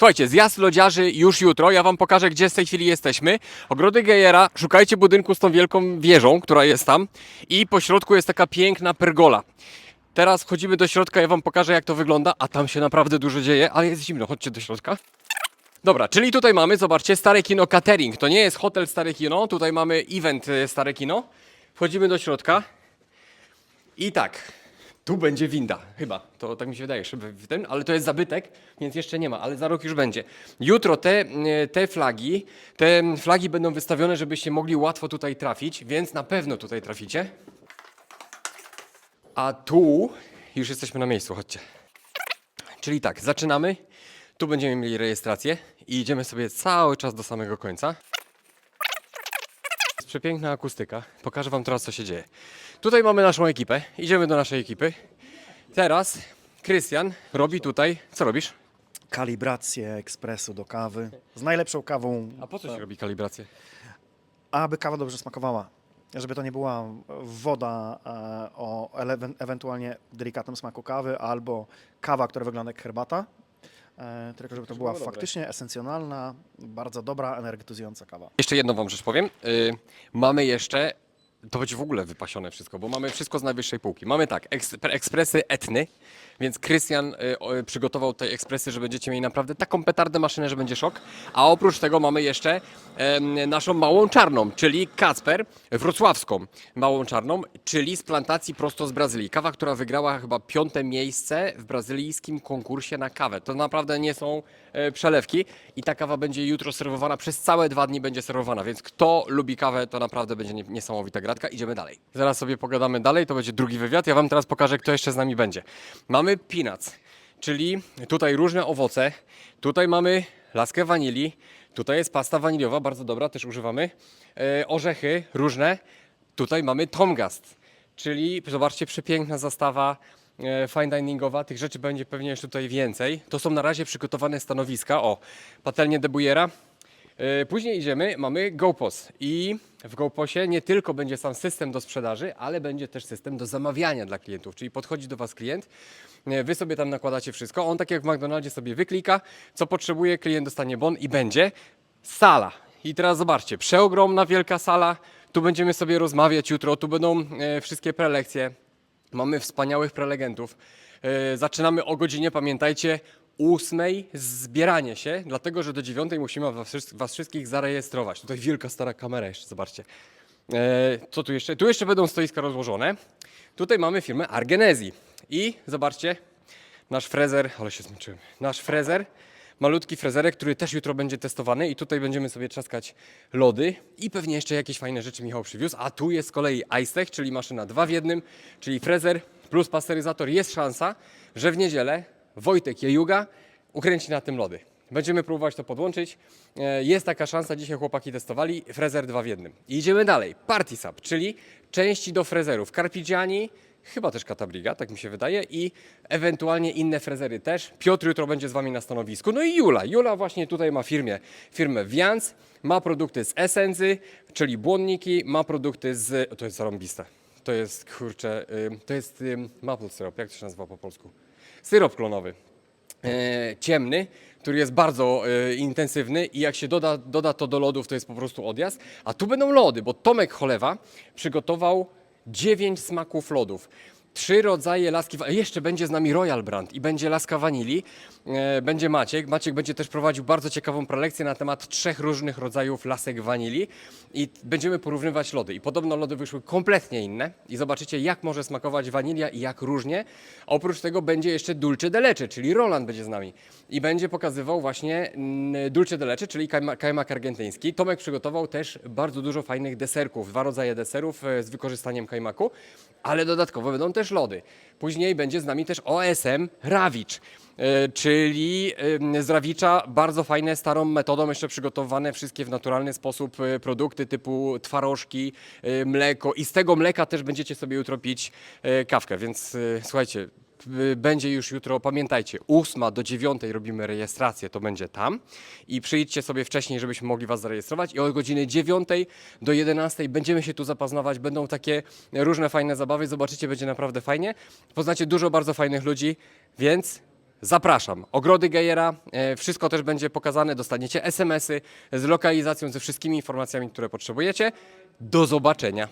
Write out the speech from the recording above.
Słuchajcie, zjazd lodziarzy już jutro. Ja wam pokażę, gdzie w tej chwili jesteśmy. Ogrody Gejera. Szukajcie budynku z tą wielką wieżą, która jest tam. I po środku jest taka piękna pergola. Teraz wchodzimy do środka, ja wam pokażę, jak to wygląda. A tam się naprawdę dużo dzieje, ale jest zimno. Chodźcie do środka. Dobra, czyli tutaj mamy, zobaczcie, Stare Kino Catering. To nie jest hotel Stare Kino, tutaj mamy event e, Stare Kino. Wchodzimy do środka. I tak, tu będzie winda, chyba. To tak mi się wydaje, żeby w tym, ale to jest zabytek, więc jeszcze nie ma, ale za rok już będzie. Jutro te, e, te flagi, te flagi będą wystawione, żebyście mogli łatwo tutaj trafić, więc na pewno tutaj traficie. A tu już jesteśmy na miejscu, chodźcie. Czyli tak, zaczynamy. Tu będziemy mieli rejestrację i idziemy sobie cały czas do samego końca. Przepiękna akustyka. Pokażę Wam teraz, co się dzieje. Tutaj mamy naszą ekipę. Idziemy do naszej ekipy. Teraz Krystian robi tutaj. Co robisz? kalibrację ekspresu do kawy z najlepszą kawą, A po co się robi kalibrację? aby kawa dobrze smakowała. Żeby to nie była woda e, o ewentualnie delikatnym smaku kawy albo kawa, która wygląda jak herbata. E, tylko żeby to była faktycznie esencjonalna, bardzo dobra, energetyzująca kawa. Jeszcze jedną Wam rzecz powiem. Yy, mamy jeszcze. To będzie w ogóle wypasione wszystko, bo mamy wszystko z najwyższej półki. Mamy tak, eks, ekspresy etny, więc Krystian y, przygotował te ekspresy, że będziecie mieli naprawdę taką petardę maszynę, że będzie szok. A oprócz tego mamy jeszcze em, naszą małą czarną, czyli Kacper, wrocławską małą czarną, czyli z plantacji prosto z Brazylii. Kawa, która wygrała chyba piąte miejsce w brazylijskim konkursie na kawę. To naprawdę nie są przelewki i ta kawa będzie jutro serwowana, przez całe dwa dni będzie serwowana, więc kto lubi kawę, to naprawdę będzie nie- niesamowita gratka. Idziemy dalej. Zaraz sobie pogadamy dalej, to będzie drugi wywiad. Ja Wam teraz pokażę, kto jeszcze z nami będzie. Mamy peanuts, czyli tutaj różne owoce. Tutaj mamy laskę wanilii. Tutaj jest pasta waniliowa, bardzo dobra, też używamy. E, orzechy różne. Tutaj mamy tomgast, czyli zobaczcie, przepiękna zastawa e, fine diningowa. Tych rzeczy będzie pewnie jeszcze tutaj więcej. To są na razie przygotowane stanowiska. O, patelnie de Bujera. E, Później idziemy, mamy GoPos i w GoPosie nie tylko będzie sam system do sprzedaży, ale będzie też system do zamawiania dla klientów, czyli podchodzi do Was klient, e, Wy sobie tam nakładacie wszystko, on tak jak w McDonaldzie sobie wyklika, co potrzebuje, klient dostanie bon i będzie sala. I teraz zobaczcie, przeogromna wielka sala, tu będziemy sobie rozmawiać jutro, tu będą wszystkie prelekcje, Mamy wspaniałych prelegentów. E, Zaczynamy o godzinie, pamiętajcie, ósmej zbieranie się, dlatego że do dziewiątej musimy was, wszys- was wszystkich zarejestrować. Tutaj wielka stara kamera jeszcze, zobaczcie. E, Co tu jeszcze? Tu jeszcze będą stoiska rozłożone. Tutaj mamy firmę Argenezi. I zobaczcie, nasz frezer, ale się zmęczyłem, nasz frezer, malutki frezerek, który też jutro będzie testowany i tutaj będziemy sobie trzaskać lody i pewnie jeszcze jakieś fajne rzeczy Michał przywiózł, a tu jest z kolei iStech, czyli maszyna dwa w jednym, czyli frezer plus pasteryzator. Jest szansa, że w niedzielę Wojtek Jejuga ukręci na tym lody. Będziemy próbować to podłączyć. E, Jest taka szansa, dzisiaj chłopaki testowali, frezer dwa w jednym. I idziemy dalej. Party Sub, czyli części do frezerów. Carpigiani, chyba też Katabriga, tak mi się wydaje, i ewentualnie inne frezery też. Piotr jutro będzie z Wami na stanowisku. No i Jula. Jula właśnie tutaj ma firmę, firmę Vians, ma produkty z Essenzy, czyli błonniki, ma produkty z... To jest zarąbiste. To jest, kurczę, to jest maple syrup, jak to się nazywa po polsku? Syrop klonowy e, ciemny, który jest bardzo e, intensywny i jak się doda, doda to do lodów, to jest po prostu odjazd. A tu będą lody, bo Tomek Cholewa przygotował dziewięć smaków lodów. Trzy rodzaje laski, jeszcze będzie z nami Royal Brand i będzie laska wanilii, e, będzie Maciek. Maciek będzie też prowadził bardzo ciekawą prelekcję na temat trzech różnych rodzajów lasek wanilii i będziemy porównywać lody. I podobno lody wyszły kompletnie inne i zobaczycie jak może smakować wanilia i jak różnie. Oprócz tego będzie jeszcze dulce de leche, czyli Roland będzie z nami i będzie pokazywał właśnie mm, dulce de leche, czyli kajma- kajmak argentyński. Tomek przygotował też bardzo dużo fajnych deserków, dwa rodzaje deserów e, z wykorzystaniem kajmaku, ale dodatkowo będą też lody. Później będzie z nami też OSM Rawicz. e, Czyli z Rawicza bardzo fajne, starą metodą jeszcze przygotowane wszystkie w naturalny sposób e, produkty typu twarożki, e, mleko i z tego mleka też będziecie sobie jutro pić kawkę, więc słuchajcie, będzie już jutro, pamiętajcie, 8 do 9 robimy rejestrację, to będzie tam i przyjdźcie sobie wcześniej, żebyśmy mogli Was zarejestrować i od godziny 9 do 11 będziemy się tu zapoznawać, będą takie różne fajne zabawy, zobaczycie, będzie naprawdę fajnie, poznacie dużo bardzo fajnych ludzi, więc Zapraszam. Ogrody Gejera, e, wszystko też będzie pokazane, dostaniecie SMS-y z lokalizacją, ze wszystkimi informacjami, które potrzebujecie. Do zobaczenia.